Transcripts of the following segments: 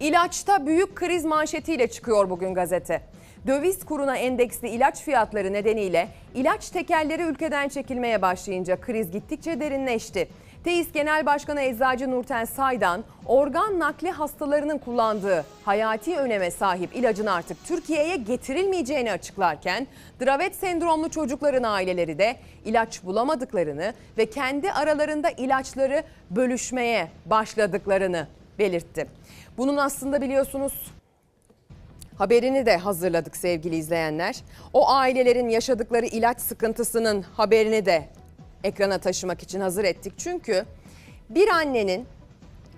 İlaçta büyük kriz manşetiyle çıkıyor bugün gazete. Döviz kuruna endeksli ilaç fiyatları nedeniyle ilaç tekelleri ülkeden çekilmeye başlayınca kriz gittikçe derinleşti. TEİS Genel Başkanı Eczacı Nurten Saydan, organ nakli hastalarının kullandığı hayati öneme sahip ilacın artık Türkiye'ye getirilmeyeceğini açıklarken, Dravet sendromlu çocukların aileleri de ilaç bulamadıklarını ve kendi aralarında ilaçları bölüşmeye başladıklarını belirtti. Bunun aslında biliyorsunuz haberini de hazırladık sevgili izleyenler. O ailelerin yaşadıkları ilaç sıkıntısının haberini de ekrana taşımak için hazır ettik. Çünkü bir annenin,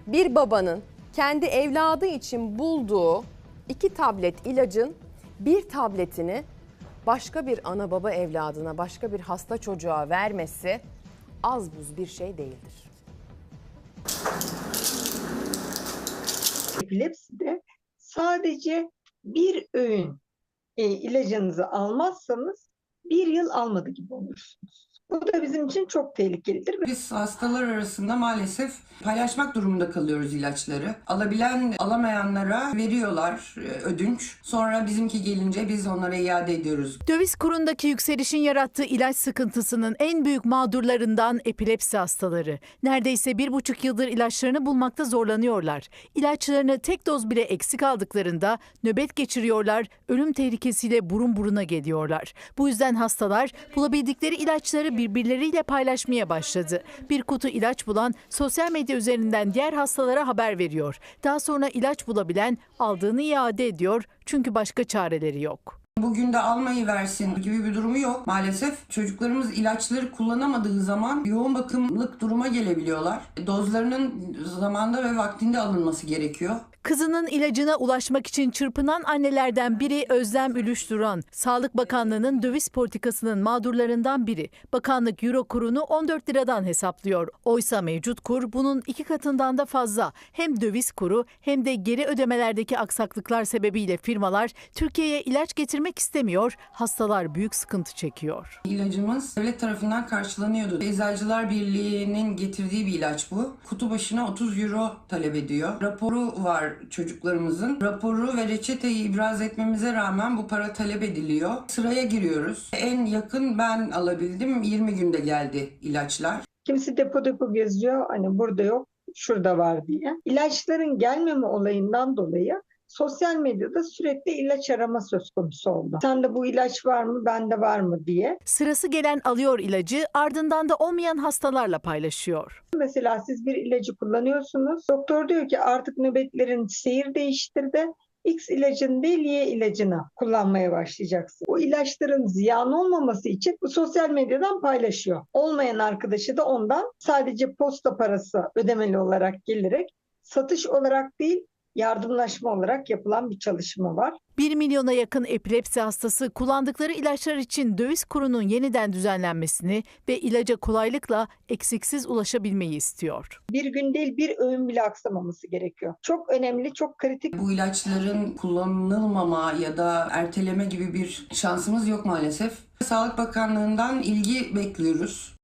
bir babanın kendi evladı için bulduğu iki tablet ilacın bir tabletini başka bir ana baba evladına, başka bir hasta çocuğa vermesi az buz bir şey değildir. Epilepside sadece bir öğün e, ilacınızı almazsanız bir yıl almadı gibi olursunuz. Bu da bizim için çok tehlikelidir. Biz hastalar arasında maalesef paylaşmak durumunda kalıyoruz ilaçları. Alabilen alamayanlara veriyorlar e, ödünç. Sonra bizimki gelince biz onlara iade ediyoruz. Döviz kurundaki yükselişin yarattığı ilaç sıkıntısının en büyük mağdurlarından epilepsi hastaları. Neredeyse bir buçuk yıldır ilaçlarını bulmakta zorlanıyorlar. İlaçlarını tek doz bile eksik aldıklarında nöbet geçiriyorlar, ölüm tehlikesiyle burun buruna geliyorlar. Bu yüzden hastalar bulabildikleri ilaçları birbirleriyle paylaşmaya başladı. Bir kutu ilaç bulan sosyal medya üzerinden diğer hastalara haber veriyor. Daha sonra ilaç bulabilen aldığını iade ediyor çünkü başka çareleri yok. Bugün de almayı versin gibi bir durumu yok maalesef. Çocuklarımız ilaçları kullanamadığı zaman yoğun bakımlık duruma gelebiliyorlar. Dozlarının zamanda ve vaktinde alınması gerekiyor. Kızının ilacına ulaşmak için çırpınan annelerden biri Özlem Ülüş Duran. Sağlık Bakanlığı'nın döviz politikasının mağdurlarından biri. Bakanlık euro kurunu 14 liradan hesaplıyor. Oysa mevcut kur bunun iki katından da fazla. Hem döviz kuru hem de geri ödemelerdeki aksaklıklar sebebiyle firmalar Türkiye'ye ilaç getirmek istemiyor. Hastalar büyük sıkıntı çekiyor. İlacımız devlet tarafından karşılanıyordu. Eczacılar Birliği'nin getirdiği bir ilaç bu. Kutu başına 30 euro talep ediyor. Raporu var çocuklarımızın. Raporu ve reçeteyi ibraz etmemize rağmen bu para talep ediliyor. Sıraya giriyoruz. En yakın ben alabildim. 20 günde geldi ilaçlar. Kimisi depo depo geziyor hani burada yok şurada var diye. İlaçların gelmeme olayından dolayı sosyal medyada sürekli ilaç arama söz konusu oldu. Sende bu ilaç var mı bende var mı diye. Sırası gelen alıyor ilacı ardından da olmayan hastalarla paylaşıyor. Mesela siz bir ilacı kullanıyorsunuz. Doktor diyor ki artık nöbetlerin seyir değiştirdi. X ilacını değil Y ilacını kullanmaya başlayacaksın. O ilaçların ziyan olmaması için bu sosyal medyadan paylaşıyor. Olmayan arkadaşı da ondan sadece posta parası ödemeli olarak gelerek satış olarak değil yardımlaşma olarak yapılan bir çalışma var. 1 milyona yakın epilepsi hastası kullandıkları ilaçlar için döviz kurunun yeniden düzenlenmesini ve ilaca kolaylıkla eksiksiz ulaşabilmeyi istiyor. Bir gün değil bir öğün bile aksamaması gerekiyor. Çok önemli, çok kritik Bu ilaçların kullanılmama ya da erteleme gibi bir şansımız yok maalesef. Sağlık Bakanlığı'ndan ilgi bekliyoruz.